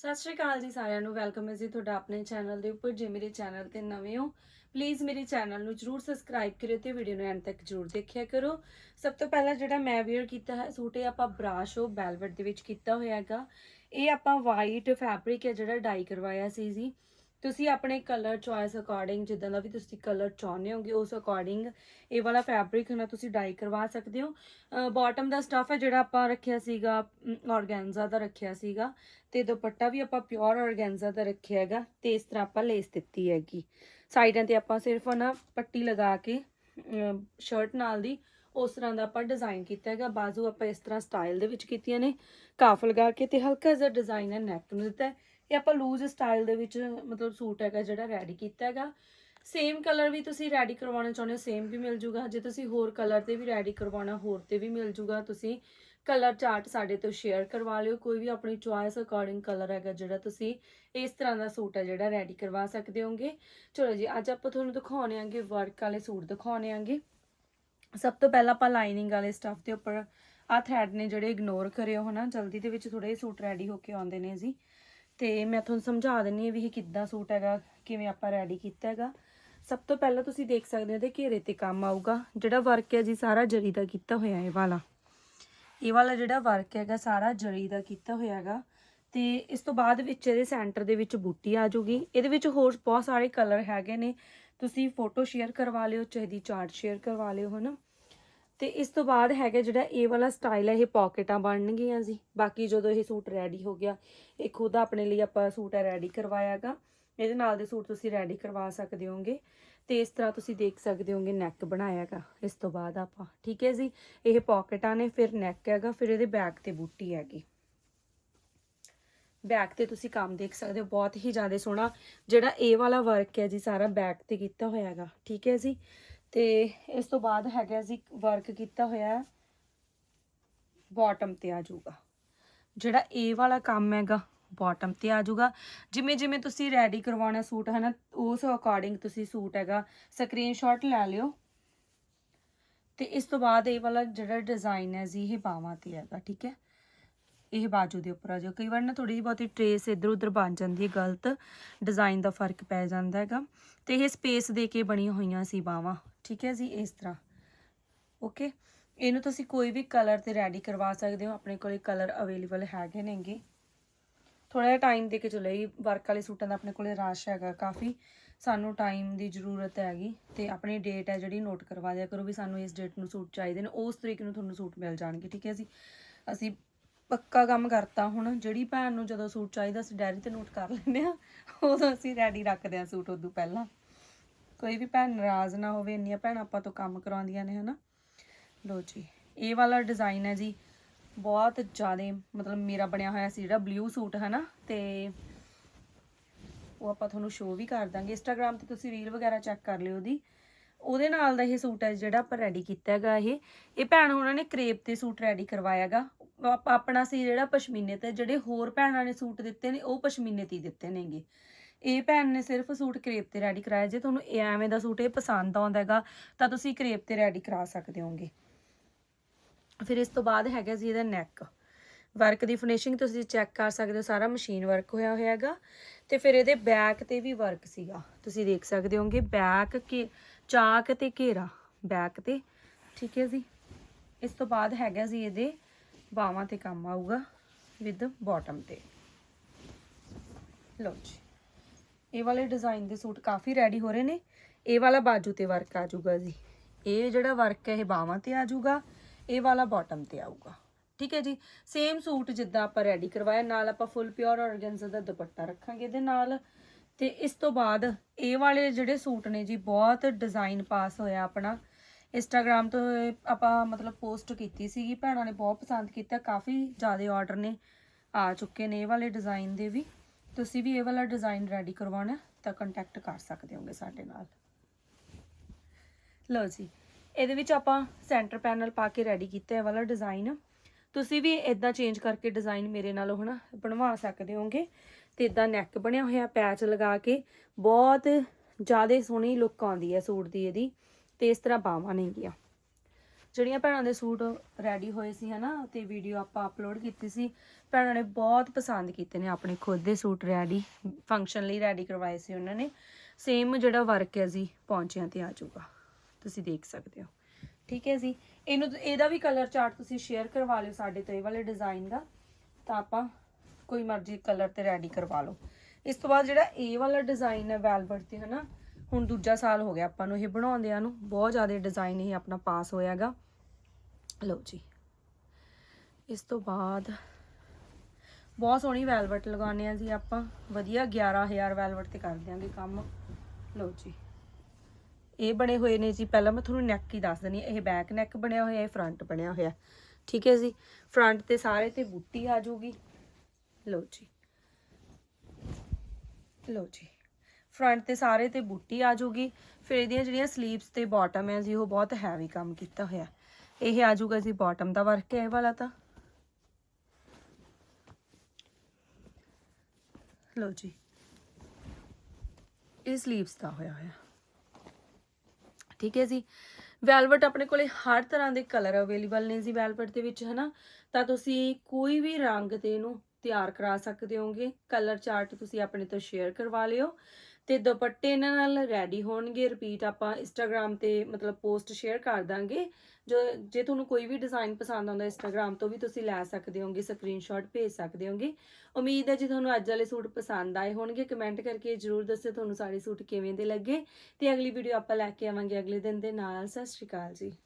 ਸਤਿ ਸ਼੍ਰੀ ਅਕਾਲ ਜੀ ਸਾਰਿਆਂ ਨੂੰ। ਵੈਲਕਮ ਹੈ ਜੀ ਤੁਹਾਡਾ ਆਪਣੇ ਚੈਨਲ ਦੇ ਉੱਪਰ। ਜੇ ਮੇਰੇ ਚੈਨਲ ਤੇ ਨਵੇਂ ਹੋ ਪਲੀਜ਼ ਮੇਰੇ ਚੈਨਲ ਨੂੰ ਜਰੂਰ ਸਬਸਕ੍ਰਾਈਬ ਕਰਿਓ ਤੇ ਵੀਡੀਓ ਨੂੰ ਐਂਡ ਤੱਕ ਜਰੂਰ ਦੇਖਿਆ ਕਰੋ। ਸਭ ਤੋਂ ਪਹਿਲਾਂ ਜਿਹੜਾ ਮੈਂ ਵੇਅਰ ਕੀਤਾ ਹੈ, ਸੂਟ ਇਹ ਆਪਾਂ ਬਰਾਸ਼ੋ ਵੈਲਵਟ ਦੇ ਵਿੱਚ ਕੀਤਾ ਹੋਇਆ ਹੈਗਾ। ਇਹ ਆਪਾਂ ਵਾਈਟ ਫੈਬਰਿਕ ਹੈ ਜਿਹੜਾ ਡਾਈ ਕਰਵਾਇਆ ਸੀ ਜੀ। ਤੁਸੀਂ ਆਪਣੇ ਕਲਰ ਚੁਆਇਸ ਅਕੋਰਡਿੰਗ ਜਿੱਦਾਂ ਦਾ ਵੀ ਤੁਸੀਂ ਕਲਰ ਚਾਹੁੰਦੇ ਹੋਗੇ, ਉਸ ਅਕੋਰਡਿੰਗ ਇਹ ਵਾਲਾ ਫੈਬਰਿਕ ਨਾ ਤੁਸੀਂ ਡਾਈ ਕਰਵਾ ਸਕਦੇ ਹੋ। ਬਾਟਮ ਦਾ ਸਟਫ ਹੈ ਜਿਹੜਾ ਆਪਾਂ ਰੱਖਿਆ ਸੀਗਾ ਆਰਗੈਂਜ਼ਾ ਦਾ ਰੱਖਿਆ ਸੀਗਾ ਤੇ ਦੁਪੱਟਾ ਵੀ ਆਪਾਂ ਪਿਓਰ ਆਰਗੈਂਜ਼ਾ ਦਾ ਰੱਖਿਆ ਹੈਗਾ ਤੇ ਇਸ ਤਰ੍ਹਾਂ ਆਪਾਂ ਲੇਸ ਦਿੱਤੀ ਹੈਗੀ। ਸਾਈਡਾਂ ਤੇ ਆਪਾਂ ਸਿਰਫ ਨਾ ਪੱਟੀ ਲਗਾ ਕੇ ਸ਼ਰਟ ਨਾਲ ਦੀ ਉਸ ਤਰ੍ਹਾਂ ਦਾ ਆਪਾਂ ਡਿਜ਼ਾਈਨ ਕੀਤਾ ਹੈਗਾ। ਬਾਜ਼ੂ ਆਪਾਂ ਇਸ ਤਰ੍ਹਾਂ ਸਟਾਈਲ ਦੇ ਵਿੱਚ ਕੀਤੀਆਂ ਨੇ। ਕਾਫ ਲਗਾ ਕੇ ਤੇ ਹਲਕਾ ਜਿਹਾ ਡਿਜ਼ਾਈਨ ਹੈ ਨੈਕ ਨੂੰ ਦਿੱਤਾ ਹੈ। ਇਹ ਆਪਾਂ ਲੂਜ਼ ਸਟਾਈਲ ਦੇ ਵਿੱਚ ਮਤਲਬ ਸੂਟ ਹੈਗਾ ਜਿਹੜਾ ਰੈਡੀ ਕੀਤਾ ਹੈਗਾ। ਸੇਮ ਕਲਰ ਵੀ ਤੁਸੀਂ ਰੈਡੀ ਕਰਵਾਉਣਾ ਚਾਹੁੰਦੇ ਹੋ ਸੇਮ ਵੀ ਮਿਲ ਜੂਗਾ। ਜੇ ਤੁਸੀਂ ਹੋਰ ਕਲਰ ਤੇ ਵੀ ਰੈਡੀ ਕਰਵਾਉਣਾ, ਹੋਰ ਤੇ ਵੀ ਮਿਲ ਜੂਗਾ। ਤੁਸੀਂ ਕਲਰ ਚਾਰਟ ਸਾਡੇ ਤੋਂ ਸ਼ੇਅਰ ਕਰਵਾ ਲਿਓ। ਕੋਈ ਵੀ ਆਪਣੀ ਚੁਆਇਸ ਅਕੋਰਡਿੰਗ ਕਲਰ ਹੈਗਾ ਜਿਹੜਾ ਤੁਸੀਂ ਇਸ ਤਰ੍ਹਾਂ ਦਾ ਸੂਟ ਹੈ ਜਿਹੜਾ ਰੈਡੀ ਕਰਵਾ ਸਕਦੇ ਹੋਗੇ। ਚਲੋ ਜੀ, ਅੱਜ ਆਪਾਂ ਤੁਹਾਨੂੰ ਦਿਖਾਉਣੇ ਆਂਗੇ ਵਰਕ ਵਾਲੇ ਸੂਟ ਦਿਖਾਉਣੇ ਆਂਗੇ। ਸਭ ਤੋਂ ਪਹਿਲਾਂ ਆਪਾਂ ਲਾਈਨਿੰਗ ਵਾਲੇ ਸਟੱਫ ਦੇ ਉੱਪਰ ਆ ਥ੍ਰੈਡ ਨੇ ਜਿਹੜੇ ਇਗਨੋਰ ਕਰਿਓ ਹਨਾ। ਜਲਦੀ ਦੇ ਵਿੱਚ ਥੋੜੇ ਸੂਟ ਰੈਡੀ ਹੋ ਕੇ ਆਉਂਦੇ ਨੇ ਜੀ। ਤੇ ਮੈਂ ਤੁਹਾਨੂੰ ਸਮਝਾ ਦਿੰਨੀ ਆ ਵੀ ਇਹ ਕਿੱਦਾਂ ਸੂਟ ਹੈਗਾ, ਕਿਵੇਂ ਆਪਾਂ ਰੈਡੀ ਕੀਤਾ ਹੈਗਾ। ਸਭ ਤੋਂ ਪਹਿਲਾਂ ਤੁਸੀਂ ਦੇਖ ਸਕਦੇ ਹੋ ਤੇ ਘੇਰੇ ਤੇ ਕੰਮ ਆਊਗਾ। ਜਿਹੜਾ ਵਰਕ ਹੈ ਜੀ, ਸਾਰਾ ਜਰੀ ਦਾ ਕੀਤਾ ਹੋਇਆ ਇਹ ਵਾਲਾ। ਇਹ ਵਾਲਾ ਜਿਹੜਾ ਵਰਕ ਹੈਗਾ, ਸਾਰਾ ਜਰੀ ਦਾ ਕੀਤਾ ਹੋਇਆ ਹੈਗਾ। ਤੇ ਇਸ ਤੋਂ ਬਾਅਦ ਵਿੱਚ ਇਹਦੇ ਸੈਂਟਰ ਦੇ ਵਿੱਚ ਬੂਟੀ ਆ ਜੂਗੀ ਇਹਦੇ ਵਿੱਚ ਹੋਰ ਬਹੁਤ ਸਾਰੇ ਕਲਰ ਹੈਗੇ ਨੇ। ਤੁਸੀਂ ਫੋਟੋ ਸ਼ੇਅਰ ਕਰਵਾ ਲਿਓ, ਚਾਹੇ ਦੀ ਚਾਰਟ ਸ਼ੇਅਰ ਕਰਵਾ ਲਿਓ, ਹਨਾ। ਤੇ ਇਸ ਤੋਂ ਬਾਅਦ ਹੈਗਾ ਜਿਹੜਾ ਇਹ ਵਾਲਾ ਸਟਾਈਲ ਹੈ ਇਹ ਪਾਕਟਾਂ ਬਣਨਗੀਆਂ ਜੀ। ਬਾਕੀ ਜਦੋਂ ਇਹ ਸੂਟ ਰੈਡੀ ਹੋ ਗਿਆ, ਇਹ ਖੁਦ ਆਪਣੇ ਲਈ ਆਪਾਂ ਸੂਟ ਰੈਡੀ ਕਰਵਾਇਆਗਾ। ਇਹਦੇ ਨਾਲ ਦੇ ਸੂਟ ਤੁਸੀਂ ਰੈਡੀ ਕਰਵਾ ਸਕਦੇ ਹੋਗੇ ਤੇ ਇਸ ਤਰ੍ਹਾਂ ਤੁਸੀਂ ਦੇਖ ਸਕਦੇ ਹੋਗੇ ਨੈਕ ਬਣਾਇਆਗਾ। ਇਸ ਤੋਂ ਬਾਅਦ ਆਪਾਂ, ਠੀਕ ਹੈ ਜੀ? ਇਹ ਪਾਕਟਾਂ ਨੇ, ਫਿਰ ਨੈਕ ਹੈਗਾ, ਫਿਰ ਇਹਦੇ ਬੈਕ ਤੇ ਬੂਟੀ ਹੈਗੀ। ਬੈਕ ਤੇ ਤੁਸੀਂ ਕੰਮ ਦੇਖ ਸਕਦੇ ਹੋ, ਬਹੁਤ ਹੀ ਜ਼ਿਆਦਾ ਸੋਹਣਾ ਜਿਹੜਾ ਇਹ ਵਾਲਾ ਵਰਕ ਹੈ ਜੀ, ਸਾਰਾ ਬੈਕ ਤੇ ਕੀਤਾ ਹੋਇਆ ਹੈਗਾ ਠੀਕ ਹੈ ਜੀ? ਤੇ ਇਸ ਤੋਂ ਬਾਅਦ ਹੈਗਾ ਜੀ ਵਰਕ ਕੀਤਾ ਹੋਇਆ ਬਾਟਮ ਤੇ ਆ ਜਾਊਗਾ। ਜਿਹੜਾ ਇਹ ਵਾਲਾ ਕੰਮ ਹੈਗਾ ਬਾਟਮ ਤੇ ਆ ਜਾਊਗਾ। ਜਿਵੇਂ ਜਿਵੇਂ ਤੁਸੀਂ ਰੈਡੀ ਕਰਵਾਉਣਾ ਸੂਟ ਹੈ ਨਾ ਉਸ ਅਕੋਰਡਿੰਗ ਤੁਸੀਂ ਸੂਟ ਹੈਗਾ ਸਕਰੀਨਸ਼ਾਟ ਲੈ ਲਿਓ। ਤੇ ਇਸ ਤੋਂ ਬਾਅਦ ਇਹ ਵਾਲਾ ਜਿਹੜਾ ਡਿਜ਼ਾਈਨ ਹੈ ਜੀ, ਇਹ ਬਾਵਾਂ ਤੇ ਹੈਗਾ, ਠੀਕ ਹੈ? ਇਹ ਬਾਜੂ ਦੇ ਉੱਪਰ ਆ ਜਾਓ। ਕਈ ਵਾਰ ਨਾ ਥੋੜੀ ਜਿਹੀ ਬਹੁਤੀ ਟਰੇਸ ਇੱਧਰ ਉੱਧਰ ਬਣ ਜਾਂਦੀ ਹੈ, ਗਲਤ ਡਿਜ਼ਾਈਨ ਦਾ ਫ਼ਰਕ ਪੈ ਜਾਂਦਾ ਹੈਗਾ। ਤੇ ਇਹ ਸਪੇਸ ਦੇ ਕੇ ਬਣੀਆਂ ਹੋਈਆਂ ਸੀ ਬਾਵਾਂ ਠੀਕ ਹੈ ਜੀ, ਇਸ ਤਰ੍ਹਾਂ। ਓਕੇ ਇਹਨੂੰ ਤੁਸੀਂ ਕੋਈ ਵੀ ਕਲਰ ਤੇ ਰੈਡੀ ਕਰਵਾ ਸਕਦੇ ਹੋ। ਆਪਣੇ ਕੋਲੇ ਕਲਰ ਅਵੇਲੇਬਲ ਹੈਗੇ ਨੇਗੇ। ਥੋੜਾ ਜਿਹਾ ਟਾਈਮ ਦੇ ਕੇ ਚਲੋ ਇਹ ਵਰਕ ਵਾਲੇ ਸੂਟਾਂ ਦਾ ਆਪਣੇ ਕੋਲੇ ਰਸ਼ ਹੈਗਾ ਕਾਫੀ। ਸਾਨੂੰ ਟਾਈਮ ਦੀ ਜ਼ਰੂਰਤ ਹੈਗੀ ਤੇ ਆਪਣੀ ਡੇਟ ਹੈ ਜਿਹੜੀ ਨੋਟ ਕਰਵਾ ਦਿਆ ਕਰੋ ਵੀ ਸਾਨੂੰ ਇਸ ਡੇਟ ਨੂੰ ਸੂਟ ਚਾਹੀਦੇ ਨੇ। ਉਸ ਤਰੀਕ ਨੂੰ ਤੁਹਾਨੂੰ ਸੂਟ ਮਿਲ ਜਾਣਗੇ, ਠੀਕ ਹੈ ਜੀ। ਅਸੀਂ ਪੱਕਾ ਕੰਮ ਕਰਤਾ ਹੁਣ। ਜਿਹੜੀ ਭੈਣ ਨੂੰ ਜਦੋਂ ਸੂਟ ਚਾਹੀਦਾ, ਅਸੀਂ ਡਾਇਰੀ ਤੇ ਨੋਟ ਕਰ ਲੈਂਦੇ ਆ ਉਦੋਂ ਅਸੀਂ ਰੈਡੀ ਰੱਖਦੇ ਆ ਸੂਟ ਉਦੋਂ ਪਹਿਲਾਂ। ਕੋਈ ਵੀ ਭੈਣ ਨਾਰਾਜ਼ ਨਾ ਹੋਵੇ, ਇੰਨੀਆਂ ਭੈਣਾਂ ਆਪਾਂ ਤੋਂ ਕੰਮ ਕਰਾਉਂਦੀਆਂ ਨੇ, ਹਨਾ? ਲੋ ਜੀ, ਇਹ ਵਾਲਾ ਡਿਜ਼ਾਈਨ ਹੈ ਜੀ, ਬਹੁਤ ਜ਼ਿਆਦਾ ਮਤਲਬ ਮੇਰਾ ਬਣਿਆ ਹੋਇਆ ਸੀ ਜਿਹੜਾ ਬਲੂ ਸੂਟ ਹੈ ਨਾ ਤੇ ਉਹ ਆਪਾਂ ਤੁਹਾਨੂੰ ਸ਼ੋਅ ਵੀ ਕਰ ਦਾਂਗੇ। ਇੰਸਟਾਗ੍ਰam ਤੇ ਤੁਸੀਂ ਰੀਲ ਵਗੈਰਾ ਚੈੱਕ ਕਰ ਲਿਓ ਉਹਦੀ। ਉਹਦੇ ਨਾਲ ਦਾ ਇਹ ਸੂਟ ਹੈ ਜਿਹੜਾ ਆਪਾਂ ਰੈਡੀ ਕੀਤਾ ਹੈਗਾ ਇਹ। ਇਹ ਭੈਣ ਉਹਨਾਂ ਨੇ ਕਰੇਪ ਤੇ ਸੂਟ ਰੈਡੀ ਕਰਵਾਇਆਗਾ ਆਪਾਂ ਆਪਣਾ ਸੀ ਜਿਹੜਾ ਪਸ਼ਮੀਨੇ ਤੇ, ਜਿਹੜੇ ਹੋਰ ਭੈਣਾਂ ਨੇ ਸੂਟ ਦਿੱਤੇ ਨੇ, ਉਹ ਪਸ਼ਮੀਨੇ ਤੇ ਹੀ ਦਿੱਤੇ ਨੇਗੇ। ਇਹ ਭੈਣ ਨੇ ਸਿਰਫ ਸੂਟ ਕਰੇਪ ਤੇ ਰੈਡੀ ਕਰਾਇਆ। ਜੇ ਤੁਹਾਨੂੰ ਇਹ ਐਵੇਂ ਦਾ ਸੂਟ ਇਹ ਪਸੰਦ ਆਉਂਦਾ ਹੈਗਾ, ਤਾਂ ਤੁਸੀਂ ਕਰੇਪ ਤੇ ਰੈਡੀ ਕਰਾ ਸਕਦੇ ਹੋਗੇ। ਫਿਰ ਇਸ ਤੋਂ ਬਾਅਦ ਹੈਗਾ ਜੀ ਇਹਦਾ ਨੈਕ ਵਰਕ ਦੀ ਫਿਨਿਸ਼ਿੰਗ ਤੁਸੀਂ ਚੈੱਕ ਕਰ ਸਕਦੇ ਹੋ, ਸਾਰਾ ਮਸ਼ੀਨ ਵਰਕ ਹੋਇਆ ਹੋਇਆ ਹੈਗਾ। ਤੇ ਫਿਰ ਇਹਦੇ ਬੈਕ ਤੇ ਵੀ ਵਰਕ ਸੀਗਾ। ਤੁਸੀਂ ਦੇਖ ਸਕਦੇ ਹੋਗੇ ਬੈਕ ਕੇ, ਚਾਕ ਤੇ ਘੇਰਾ। ਬੈਕ ਤੇ, ਠੀਕ ਹੈ ਜੀ। ਇਸ ਤੋਂ ਬਾਅਦ ਹੈਗਾ ਜੀ ਇਹਦੇ ਬਾਹਾਂ ਤੇ ਕੰਮ ਆਊਗਾ ਵਿਦ ਬਾਟਮ ਤੇ। ਲਓ ਜੀ। ਇਹ ਵਾਲੇ ਡਿਜ਼ਾਈਨ ਦੇ ਸੂਟ ਕਾਫੀ ਰੈਡੀ ਹੋ ਰਹੇ ਨੇ। ਇਹ ਵਾਲਾ ਬਾਜੂ ਤੇ ਵਰਕ ਆ ਜਾਊਗਾ ਜੀ। ਇਹ ਜਿਹੜਾ ਵਰਕ ਹੈ, ਇਹ ਬਾਹਾਂ ਤੇ ਆ ਜਾਊਗਾ, ਇਹ ਵਾਲਾ ਬਾਟਮ ਤੇ ਆਊਗਾ। ਠੀਕ ਹੈ ਜੀ? ਸੇਮ ਸੂਟ ਜਿੱਦਾਂ ਆਪਾਂ ਰੈਡੀ ਕਰਵਾਇਆ, ਨਾਲ ਆਪਾਂ ਫੁੱਲ ਪਿਓਰ ਆਰਗੈਂਜ਼ਾ ਦਾ ਦੁਪੱਟਾ ਰੱਖਾਂਗੇ ਇਹਦੇ ਨਾਲ। ਤੇ ਇਸ ਤੋਂ ਬਾਅਦ ਇਹ ਵਾਲੇ ਜਿਹੜੇ ਸੂਟ ਨੇ ਜੀ, ਬਹੁਤ ਡਿਜ਼ਾਈਨ ਪਾਸ ਹੋਇਆ ਆਪਣਾ। ਇੰਸਟਾਗ੍ਰam ਤੋਂ ਆਪਾਂ ਮਤਲਬ ਪੋਸਟ ਕੀਤੀ ਸੀਗੀ, ਭੈਣਾਂ ਨੇ ਬਹੁਤ ਪਸੰਦ ਕੀਤਾ, ਕਾਫੀ ਜ਼ਿਆਦਾ ਆਰਡਰ ਨੇ, ਆ ਚੁੱਕੇ ਨੇ ਇਹ ਵਾਲੇ ਡਿਜ਼ਾਈਨ ਦੇ ਵੀ। ਤੁਸੀਂ ਵੀ ਇਹ ਵਾਲਾ ਡਿਜ਼ਾਈਨ ਰੈਡੀ ਕਰਵਾਉਣਾ ਤਾਂ ਕੰਟੈਕਟ ਕਰ ਸਕਦੇ ਹੋਗੇ ਸਾਡੇ ਨਾਲ। ਲਓ ਜੀ, ਇਹਦੇ ਵਿੱਚ ਆਪਾਂ ਸੈਂਟਰ ਪੈਨਲ ਪਾ ਕੇ ਰੈਡੀ ਕੀਤਾ ਇਹ ਵਾਲਾ ਡਿਜ਼ਾਈਨ ਤੁਸੀਂ ਵੀ ਇਦਾਂ ਚੇਂਜ ਕਰਕੇ ਡਿਜ਼ਾਈਨ ਮੇਰੇ ਨਾਲ ਹਨਾ ਬਣਵਾ ਸਕਦੇ ਹੋਗੇ। ਤੇ ਇਦਾਂ ਨੈਕ ਬਣਿਆ ਹੋਇਆ ਪੈਚ ਲਗਾ ਕੇ ਬਹੁਤ ਜ਼ਿਆਦਾ ਸੋਹਣੀ ਲੁੱਕ ਆਉਂਦੀ ਹੈ ਸੂਟ ਦੀ ਇਹਦੀ। ਤੇ ਇਸ ਤਰ੍ਹਾਂ ਬਾਹਾਂ ਨੇਗੀਆਂ ਜਿਹੜੀਆਂ ਭੈਣਾਂ ਦੇ ਸੂਟ ਰੈਡੀ ਹੋਏ ਸੀ ਹਨਾ ਤੇ ਵੀਡੀਓ ਆਪਾਂ ਅਪਲੋਡ ਕੀਤੀ ਸੀ, ਭੈਣਾਂ ਨੇ ਬਹੁਤ ਪਸੰਦ ਕੀਤੇ ਨੇ ਆਪਣੇ ਖੁਦ ਦੇ ਸੂਟ ਰੈਡੀ ਫੰਕਸ਼ਨ ਲਈ ਰੈਡੀ ਕਰਵਾਏ ਸੀ ਉਹਨਾਂ ਨੇ। ਸੇਮ ਜਿਹੜਾ ਵਰਕ ਹੈ ਜੀ, ਪੌਂਚਿਆਂ ਤੇ ਆ ਜਾਊਗਾ। ਤੁਸੀਂ ਦੇਖ ਸਕਦੇ ਹੋ। ਠੀਕ ਹੈ ਜੀ। ਇਹਨੂੰ ਇਹਦਾ ਵੀ ਕਲਰ ਚਾਰਟ ਤੁਸੀਂ ਸ਼ੇਅਰ ਕਰਵਾ ਲਿਓ ਸਾਡੇ ਤੋਂ, ਇਹ ਵਾਲੇ ਡਿਜ਼ਾਈਨ ਦਾ। ਤਾਂ ਆਪਾਂ ਕੋਈ ਮਰਜ਼ੀ ਕਲਰ ਤੇ ਰੈਡੀ ਕਰਵਾ ਲਓ। ਇਸ ਤੋਂ ਬਾਅਦ ਜਿਹੜਾ ਇਹ ਵਾਲਾ ਡਿਜ਼ਾਈਨ ਹੈ ਵੈਲਵਟ ਤੇ ਹਨਾ ਹੁਣ ਦੂਜਾ ਸਾਲ ਹੋ ਗਿਆ ਆਪਾਂ ਨੂੰ ਇਹ ਬਣਾਉਂਦਿਆਂ ਨੂੰ। ਬਹੁਤ ਜ਼ਿਆਦਾ ਡਿਜ਼ਾਈਨ ਇਹ ਆਪਣਾ ਪਾਸ ਹੋਇਆਗਾ। ਲਓ ਜੀ। ਇਸ ਤੋਂ ਬਾਅਦ ਬਹੁਤ ਸੋਹਣੀ ਵੈਲਵਟ ਲਗਾਉਂਦੇ ਆ ਜੀ ਆਪਾਂ। ਵਧੀਆ 11000 ਵੈਲਵਟ ਤੇ ਕਰ ਦਿਆਂਗੇ ਕੰਮ। ਲਓ ਜੀ। ਇਹ ਬਣੇ ਹੋਏ ਨੇ ਜੀ, ਪਹਿਲਾਂ ਮੈਂ ਤੁਹਾਨੂੰ ਨੈਕ ਹੀ ਦੱਸ ਦਣੀ ਇਹ ਬੈਕ ਨੈਕ ਬਣਿਆ ਹੋਇਆ, ਇਹ ਫਰੰਟ ਬਣਿਆ ਹੋਇਆ। ਠੀਕ ਹੈ ਜੀ? ਫਰੰਟ ਤੇ ਸਾਰੇ ਤੇ ਬੂਟੀ ਆ ਜਾਊਗੀ। ਲਓ ਜੀ। ਲਓ ਜੀ। ਫਰੰਟ ਤੇ ਸਾਰੇ ਤੇ ਬੂਟੀ ਆ ਜਾਊਗੀ। ਫਿਰ ਇਹਦੀਆਂ ਜਿਹੜੀਆਂ ਸਲੀਵਸ ਤੇ ਬਾਟਮ ਹੈ ਜੀ, ਉਹ ਬਹੁਤ ਹੈਵੀ ਕੰਮ ਕੀਤਾ ਹੋਇਆ। ਇਹ ਆ ਜਾਊਗਾ ਜੀ ਬਾਟਮ ਦਾ ਵਰਕ ਹੈ ਇਹ ਵਾਲਾ ਤਾਂ। ਲਓ ਜੀ। ਇਹ ਸਲੀਵਸ ਦਾ ਹੋਇਆ ਹੋਇਆ। ਠੀਕ ਹੈ ਜੀ। ਵੈਲਵਟ ਆਪਣੇ ਕੋਲੇ ਹਰ ਤਰ੍ਹਾਂ ਦੇ ਕਲਰ ਅਵੇਲੇਬਲ ਨੇ ਜੀ ਵੈਲਵਟ ਦੇ ਵਿੱਚ, ਹਨਾ? ਤਾਂ ਤੁਸੀਂ ਕੋਈ ਵੀ ਰੰਗ ਤੇ ਇਹਨੂੰ ਤਿਆਰ ਕਰਾ ਸਕਦੇ ਹੋਗੇ। ਕਲਰ ਚਾਰਟ ਤੁਸੀਂ ਆਪਣੇ ਤੋਂ ਸ਼ੇਅਰ ਕਰਵਾ ਲਿਓ। ਤੇ ਦੁਪੱਟੇ ਇਹਨਾਂ ਨਾਲ ਰੈਡੀ ਹੋਣਗੇ। ਰਿਪੀਟ ਆਪਾਂ ਇੰਸਟਾਗ੍ਰam ਤੇ ਮਤਲਬ ਪੋਸਟ ਸ਼ੇਅਰ ਕਰ ਦਾਂਗੇ। ਜੋ, ਜੇ ਤੁਹਾਨੂੰ ਕੋਈ ਵੀ ਡਿਜ਼ਾਈਨ ਪਸੰਦ ਆਉਂਦਾ ਇੰਸਟਾਗ੍ਰam ਤੋਂ ਵੀ ਤੁਸੀਂ ਲੈ ਸਕਦੇ ਹੋਗੇ ਸਕਰੀਨਸ਼ਾਟ ਭੇਜ ਸਕਦੇ ਹੋਗੇ। ਉਮੀਦ ਹੈ ਜੀ ਤੁਹਾਨੂੰ ਅੱਜ ਵਾਲੇ ਸੂਟ ਪਸੰਦ ਆਏ ਹੋਣਗੇ। ਕਮੈਂਟ ਕਰਕੇ ਜਰੂਰ ਦੱਸਿਓ ਤੁਹਾਨੂੰ ਸਾਰੇ ਸੂਟ ਕਿਵੇਂ ਦੇ ਲੱਗੇ। ਤੇ ਅਗਲੀ ਵੀਡੀਓ ਆਪਾਂ ਲੈ ਕੇ ਆਵਾਂਗੇ ਅਗਲੇ ਦਿਨ ਦੇ ਨਾਲ। ਸਤਿ ਸ਼੍ਰੀ ਅਕਾਲ ਜੀ।